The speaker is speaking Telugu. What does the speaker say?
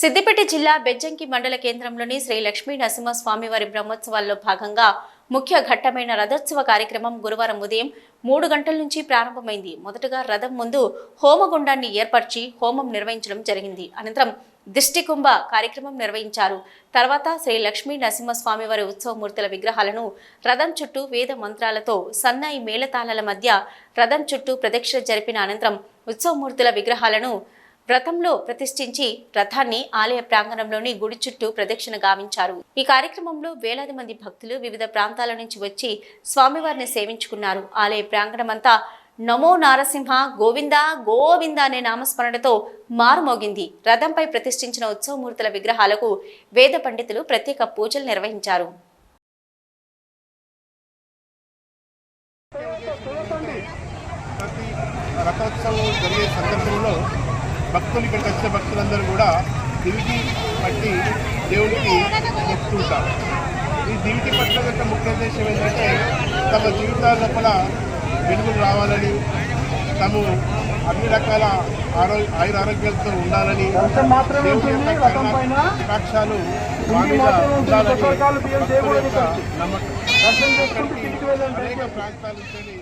సిద్దిపేట జిల్లా బెజ్జంకి మండల కేంద్రంలోని శ్రీ లక్ష్మీ నరసింహస్వామివారి బ్రహ్మోత్సవాల్లో భాగంగా ముఖ్య ఘట్టమైన రథోత్సవ కార్యక్రమం గురువారం ఉదయం మూడు గంటల నుంచి ప్రారంభమైంది. మొదటగా రథం ముందు హోమగుండాన్ని ఏర్పరిచి హోమం నిర్వహించడం జరిగింది. అనంతరం దిష్టి కుంభ కార్యక్రమం నిర్వహించారు. తర్వాత శ్రీ లక్ష్మీ నరసింహస్వామివారి ఉత్సవమూర్తుల విగ్రహాలను రథం చుట్టూ వేద మంత్రాలతో సన్నాయి మేళతాళాల మధ్య రథం చుట్టూ ప్రదక్షిణ జరిపిన అనంతరం ఉత్సవమూర్తుల విగ్రహాలను రథంలో ప్రతిష్ఠించి రథాన్ని ఆలయ ప్రాంగణంలోని గుడి చుట్టూ ప్రదక్షిణ గావించారు. ఈ కార్యక్రమంలో వేలాది మంది భక్తులు వివిధ ప్రాంతాల నుంచి వచ్చి స్వామివారిని సేవించుకున్నారు. ఆలయ ప్రాంగణమంతా నమో నారసింహ గోవింద గోవింద అనే నామస్మరణతో మారుమోగింది. రథంపై ప్రతిష్ఠించిన ఉత్సవమూర్తుల విగ్రహాలకు వేద పండితులు ప్రత్యేక పూజలు నిర్వహించారు. రథోత్సవం జరిగే సందర్భంలో భక్తులు ఇక్కడికి వచ్చిన భక్తులందరూ కూడా దివిటి పట్టి దేవుడికి మొక్కుతుంటారు ఈ దివిటి పట్టడం యొక్క ముఖ్య ఉద్దేశం ఏంటంటే తమ జీవితాల లోపల వెలుగులు రావాలని తాము అన్ని రకాల ఆరో ఆయుర ఆరోగ్యాలతో ఉండాలని ఖర్చు. నమ్మకం. అనేక ప్రాంతాల నుంచి